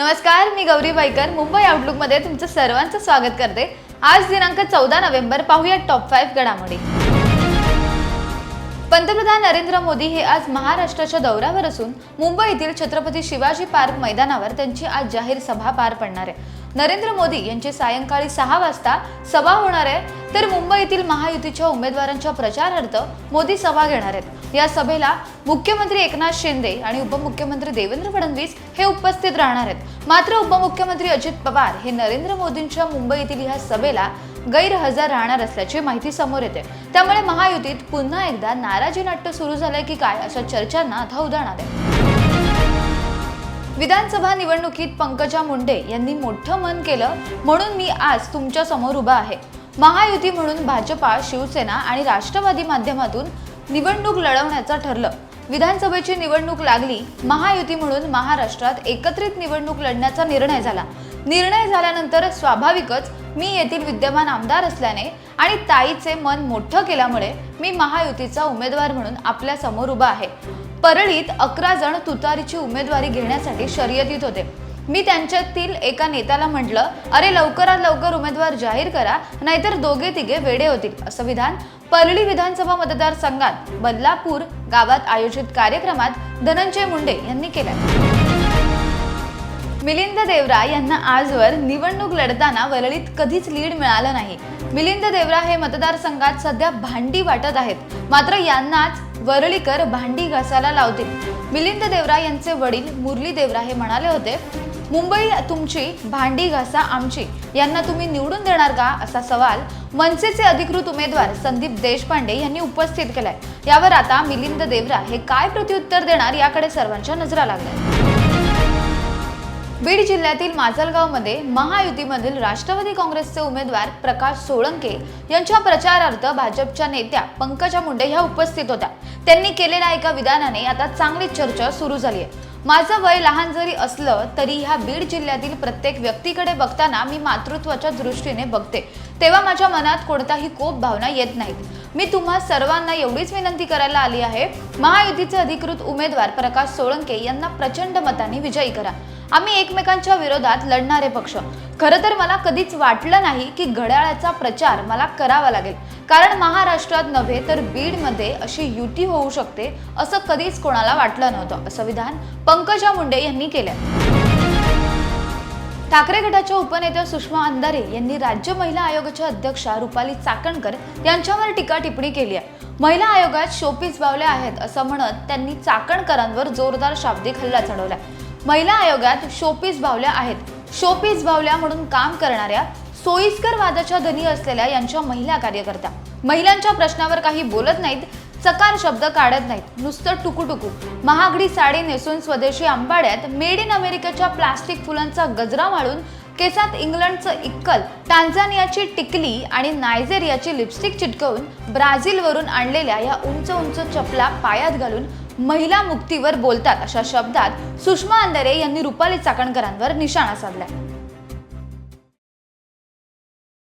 नमस्कार मी गौरी बाईकर मुंबई आउटलुकमध्ये तुमचं सर्वांचं स्वागत करते. आज दिनांक चौदा नोव्हेंबर पाहूया टॉप फाईव्ह घडामोडी. पंतप्रधान नरेंद्र मोदी हे आज महाराष्ट्राच्या दौऱ्यावर असून मुंबईतील छत्रपती शिवाजी पार्क मैदानावर त्यांची आज जाहीर सभा पार पडणार आहे. नरेंद्र मोदी यांची सायंकाळी सहा वाजता सभा होणार आहे. तर मुंबईतील महायुतीच्या उमेदवारांच्या प्रचारार्थ मोदी सभा घेणार आहेत. या सभेला मुख्यमंत्री एकनाथ शिंदे आणि उपमुख्यमंत्री देवेंद्र फडणवीस हे उपस्थित राहणार आहेत. मात्र उपमुख्यमंत्री अजित पवार हे नरेंद्र मोदींच्या मुंबईतील या सभेला गैरहजर राहणार असल्याची माहिती समोर येते. त्यामुळे महायुतीत पुन्हा एकदा नाराजी नाट्य सुरू झालंय की काय अशा चर्चांना आता उदाहरण आले विधानसभा निवडणुकीत पंकजा मुंडे यांनी मोठं मन केलं म्हणून मी आज तुमच्यासमोर उभा आहे. महायुती म्हणून भाजपा शिवसेना आणि राष्ट्रवादी माध्यमातून निवडणूक लढवण्याचं ठरलं. विधानसभेची निवडणूक लागली महायुती म्हणून महाराष्ट्रात एकत्रित निवडणूक लढण्याचा निर्णय झाला. निर्णय झाल्यानंतर स्वाभाविकच मी येथील विद्यमान आमदार असल्याने आणि ताईचे मन मोठं केल्यामुळे मी महायुतीचा उमेदवार म्हणून आपल्यासमोर उभा आहे. परळीत अकरा जण तुतारीची उमेदवारी घेण्यासाठी शर्यतीत होते. मी त्यांच्यातील एका नेत्याला म्हटलं अरे लवकरात लवकर उमेदवार जाहीर करा नाहीतर दोघे तिघे वेडे होतील. असं विधान परळी विधानसभा मतदारसंघात बदलापूर गावात आयोजित कार्यक्रमात धनंजय मुंडे यांनी केलं. मिलिंद देवरा यांना आजवर निवडणूक लढताना वरळीत कधीच लीड मिळालं नाही. मिलिंद देवरा हे मतदारसंघात सध्या भांडी वाटत आहेत. मात्र यांनाच वरळीकर भांडी घासायला लावतील. मिलिंद देवरा यांचे वडील मुरली देवरा हे म्हणाले होते मुंबई तुमची भांडी घासा आमची. यांना तुम्ही निवडून देणार का? असा सवाल मनसेचे अधिकृत उमेदवार संदीप देशपांडे यांनी उपस्थित केलाय. यावर आता मिलिंद देवरा हे काय प्रत्युत्तर देणार याकडे सर्वांच्या नजरा लागल्या बीड जिल्ह्यातील माजलगावमध्ये महायुतीमधील राष्ट्रवादी काँग्रेसचे उमेदवार प्रकाश सोळंके यांच्या प्रचारार्थ भाजपच्या नेत्या पंकजा मुंडे ह्या उपस्थित होत्या. त्यांनी केलेल्या एका विधानाने आता चांगली चर्चा सुरू झाली आहे. माझं वय लहान जरी असलं तरी ह्या बीड जिल्ह्यातील प्रत्येक व्यक्तीकडे बघताना मी मातृत्वाच्या दृष्टीने बघते. तेव्हा माझ्या मनात कोणताही कोप भावना येत नाहीत मी तुम्हा सर्वांना एवढीच विनंती करायला आली आहे महायुतीचे अधिकृत उमेदवार प्रकाश सोळंके यांना प्रचंड मताने विजयी करा. आम्ही एकमेकांच्या विरोधात लढणारे पक्ष. खरं तर मला कधीच वाटलं नाही की घड्याळाचा प्रचार मला करावा लागेल. कारण महाराष्ट्रात नव्हे तर बीडमध्ये अशी युती होऊ शकते असं कधीच कोणाला वाटलं नव्हतं असं विधान पंकजा मुंडे यांनी केलं ठाकरे गटाच्या उपनेत्या सुषमा अंधारे यांनी राज्य महिला आयोगाच्या अध्यक्षा रुपाली चाकणकर यांच्यावर टीका टिप्पणी केली आहे. महिला आयोगात शोपीस बावल्या आहेत असं म्हणत त्यांनी चाकणकरांवर जोरदार शाब्दिक हल्ला चढवला महिला आयोगात शोपीस बावल्या आहेत. शोपीस बावल्या म्हणून काम करणाऱ्या सोयीस्कर वादाच्या धनी असलेल्या यांच्या महिला कार्यकर्त्या. महिलांच्या प्रश्नावर काही बोलत नाहीत चकार शब्द काढत नाहीत. नुसतं टुकूटुकू. महागडी साडी नेसून स्वदेशी आंबाड्यात मेड इन अमेरिकेच्या प्लास्टिक फुलांचा गजरा माळून केसात इंग्लंडचं इक्कल टांझानियाची टिकली आणि नायजेरियाची लिपस्टिक चिटकवून ब्राझीलवरून आणलेल्या या उंच उंच चपला पायात घालून महिला मुक्तीवर बोलतात अशा शब्दात सुषमा अंधारे यांनी रुपाली चाकणकरांवर निशाणा साधलाय.